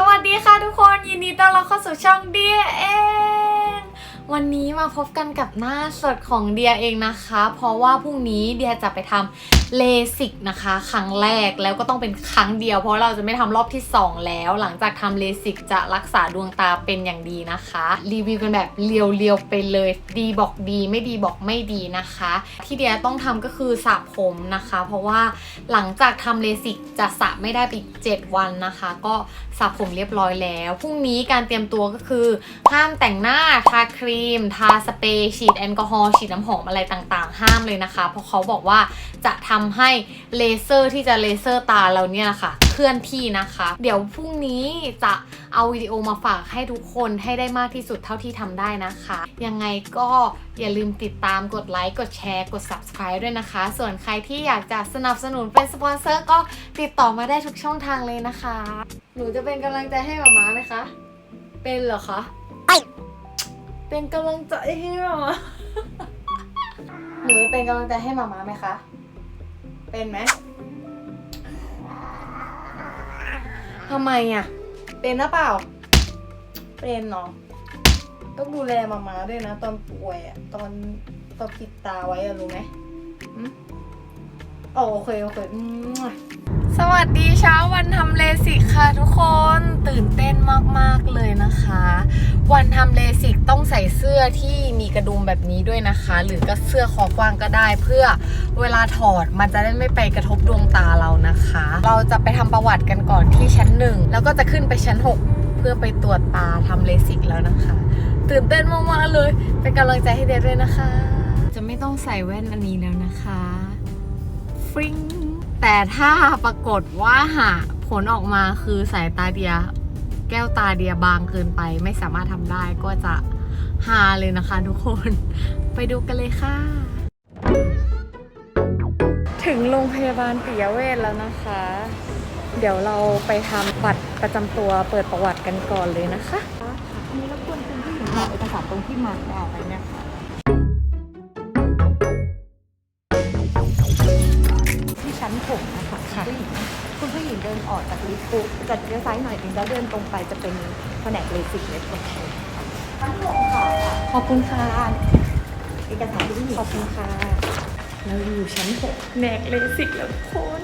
สวัสดีค่ะทุกคนยินดีต้อนรับเข้าสู่ช่องเดียเองวันนี้มาพบกันกับหน้าสดของเดียเองนะคะ เพราะว่าพรุ่งนี้เดียจะไปทำ เลสิกนะคะ ครั้งแรกแล้วก็ต้องเป็นครั้งเดียว เพราะเราจะไม่ทำรอบที่ 2 แล้ว หลังจากทำเลสิกจะรักษาดวงตาเป็นอย่างดีนะคะ รีวิวกันแบบเรียวๆไปเลย ดีบอกดีไม่ดีบอกไม่ดีนะคะ ที่เดียต้องทำก็คือสระผมนะคะ เพราะว่าหลังจากทำเลสิกจะสระไม่ได้ไปอีก7วันนะคะ ก็สระผมเรียบร้อยแล้วพรุ่งนี้การเตรียมตัวก็คือห้ามแต่งหน้าทาครีม ทาสเปรย์ฉีดแอลกอฮอล์ฉีดน้ำหอมอะไรต่างๆ ห้ามเลยนะคะ เพราะเขาบอกว่าจะทำให้เลเซอร์ที่จะเลเซอร์ตาเราเนี่ยนะคะเคลื่อนที่นะคะ เดี๋ยวพรุ่งนี้จะเอาวิดีโอมาฝากให้ทุกคนให้ได้มากที่สุดเท่าที่ทำได้นะคะ ยังไงก็อย่าลืมติดตามกดไลค์กดแชร์กด subscribe ด้วยนะคะ ส่วนใครที่อยากจะสนับสนุนเป็นสปอนเซอร์ก็ติดต่อมาได้ทุกช่องทางเลยนะคะ หนูจะเป็นกำลังใจให้หมาม้าไหมคะ เป็นเหรอคะเป็นกำลังใจให้หมาม้าหนูจะเป็นกำลังใจให้หมาม้าไหมคะ เป็นไหมทำไมอะ เป็นหรือเปล่า เป็นเนาะต้องดูแลหมาม้าด้วยนะ ตอนป่วยอะ ตอนตอนผิดตาไว้อะรู้ไหมอืมอ๋อโอเคโอเคอืมสวัสดีเช้าวันทำเลสิกค่ะทุกคนตื่นเต้นมากๆเลยนะคะ วันทำเลสิกต้องใส่เสื้อที่มีกระดุมแบบนี้ด้วยนะคะ หรือก็เสื้อคอกว้างก็ได้ เพื่อเวลาถอดมันจะได้ไม่ไปกระทบดวงตาเรานะคะ เราจะไปทำประวัติกันก่อนที่ชั้นหนึ่งแล้วก็จะขึ้นไปชั้น 6 เพื่อไปตรวจตาทำเลสิกแล้วนะคะ ตื่นเต้นมากๆเลย เป็นกำลังใจให้เดยด้วยนะคะ จะไม่ต้องใส่แว่นอันนี้แล้วนะคะฟริงแต่ถ้าปรากฏว่าหาผลออกมาคือสายตาเดีย แก้วตาเดียบางเกินไป ไม่สามารถทำได้ก็จะฮาเลยนะคะทุกคน ไปดูกันเลยค่ะ ถึงโรงพยาบาลปิยเวชแล้วนะคะ เดี๋ยวเราไปทำบัตรประจำตัวเปิดประวัติกันก่อนเลยนะคะมีรบกวนคุณผู้หญิงเอาเอกสารตรงที่มาเอาไปเนี่ยค่ะ ปุ๊บจัดเลี้ยวซ้ายหน่อยนึงแล้วเดินตรงไปจะเป็นแผนกเลสิกเลยคนชั้นหกค่ะขอบคุณค่ะเอกสารที่พี่หญิงขอบคุณค่ะเราอยู่ชั้นหกแหนกเลสิกแล้วทุกคน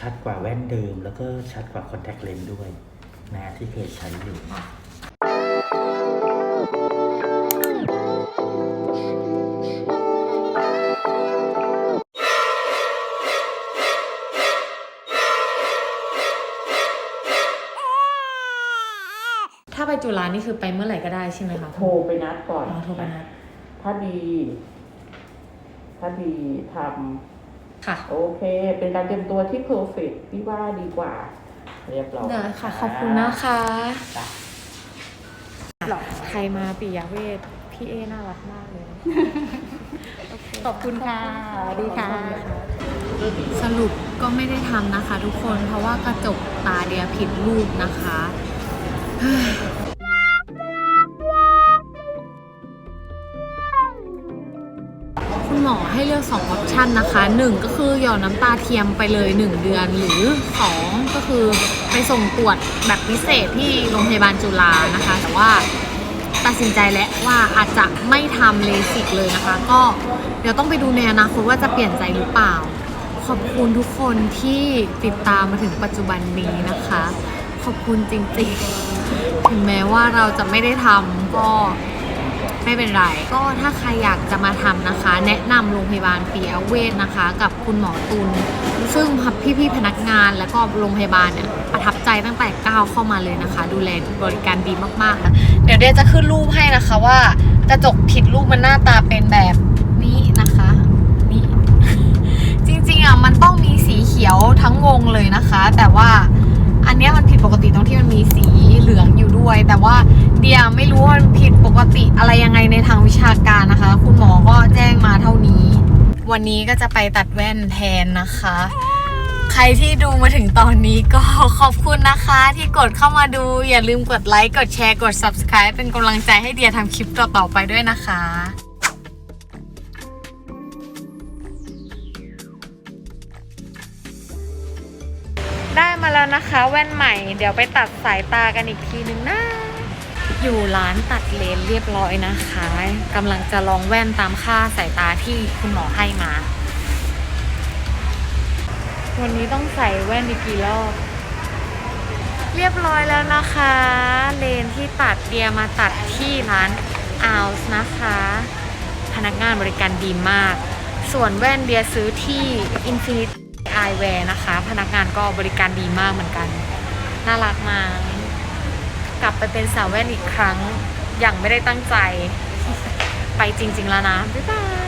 ชัดกว่าแว่นเดิม แล้วก็ชัดกว่าคอนแทคเลนส์ด้วยนะที่เคยใช้อยู่ถ้าไปจุฬานี่คือไปเมื่อไหร่ก็ได้ใช่ไหมคะโทรไปนัดก่อน อ๋อโทรไปนัด ถ้าดี ถ้าดีท ค่ะำโอเค เป็นการเตรียมตัวที่เพอร์เฟกพี่ว่าดีกว่า เรียบร้อยได้ค่ะ ขอบคุณนะคะใครมาปิยเวทพี่เอน่ารักมากเลยโเคขอบคุณค่ะดีค่ะ สรุปก็ไม่ได้ทำนะคะทุกคนเพราะว่ากระจกตาเดียผิดรูปนะคะ มอให้เลือก2ออปชันนะคะ 1 ก็คือหย่อนน้ำตาเทียมไปเลย 1 เดือนหรือ 2 ก็คือไปส่งตรวจแบบพิเศษที่โรงพยาบาลจุฬานะคะ แต่ว่าตัดสินใจแล้วว่าอาจจะไม่ทำเลสิกเลยนะคะ ก็เดี๋ยวต้องไปดูในอนาคตว่าจะเปลี่ยนใจหรือเปล่า ขอบคุณทุกคนที่ติดตามมาถึงปัจจุบันนี้นะคะ ขอบคุณจริงๆ ถึงแม้ว่าเราจะไม่ได้ทำก็ ไม่เป็นไร ก็ถ้าใครอยากจะมาทำนะคะ แนะนำโรงพยาบาลปียเวชนะคะ กับคุณหมอตุลซึ่งพี่ๆพนักงานแล้วก็โรงพยาบาลเนี่ยประทับใจตั้งแต่ก้าวเข้ามาเลยนะคะ ดูแลบริการดีมากๆ เดี๋ยวเดี๋ยวจะขึ้นรูปให้นะคะว่ากระจกผิดรูปมันหน้าตาเป็นแบบนี้นะคะนี่จริงๆอะมันต้องมีสีเขียวทั้งวงเลยนะคะ แต่ว่า อันเนี้ยมันผิดปกติตรงที่มันมีสีเหลืองอยู่ด้วย แต่ว่าเดียไม่รู้ว่ามันผิดปกติอะไรยังไงในทางวิชาการนะคะ คุณหมอก็แจ้งมาเท่านี้ วันนี้ก็จะไปตัดแว่นแทนนะคะ ใครที่ดูมาถึงตอนนี้ก็ ขอบคุณนะคะ ที่กดเข้ามาดู อย่าลืมกดไลค์กดแชร์กด subscribe เป็นกำลังใจให้เดียทำคลิปต่อๆไปด้วยนะคะ แล้วนะคะแว่นใหม่ เดี๋ยวไปตัดสายตากันอีกทีนึงนะ อยู่ร้านตัดเลนส์เรียบร้อยนะคะกำลังจะลองแว่นตามค่าสายตาที่คุณหมอให้มา วันนี้ต้องใส่แว่นอีกกี่รอบเรียบร้อยแล้วนะคะ เลนที่ตัดเดียมาตัดที่ร้านอ l ลส์นะคะ พนักงานบริการดีมาก ส่วนแว่นเดียซื้อที่ Infinite Eyewear นะคะ พนักงานก็บริการดีมากเหมือนกัน น่ารักมาก กลับไปเป็นสาวแว่นอีกครั้ง อย่างไม่ได้ตั้งใจ ไปจริง ๆ แล้วนะ บ๊ายบาย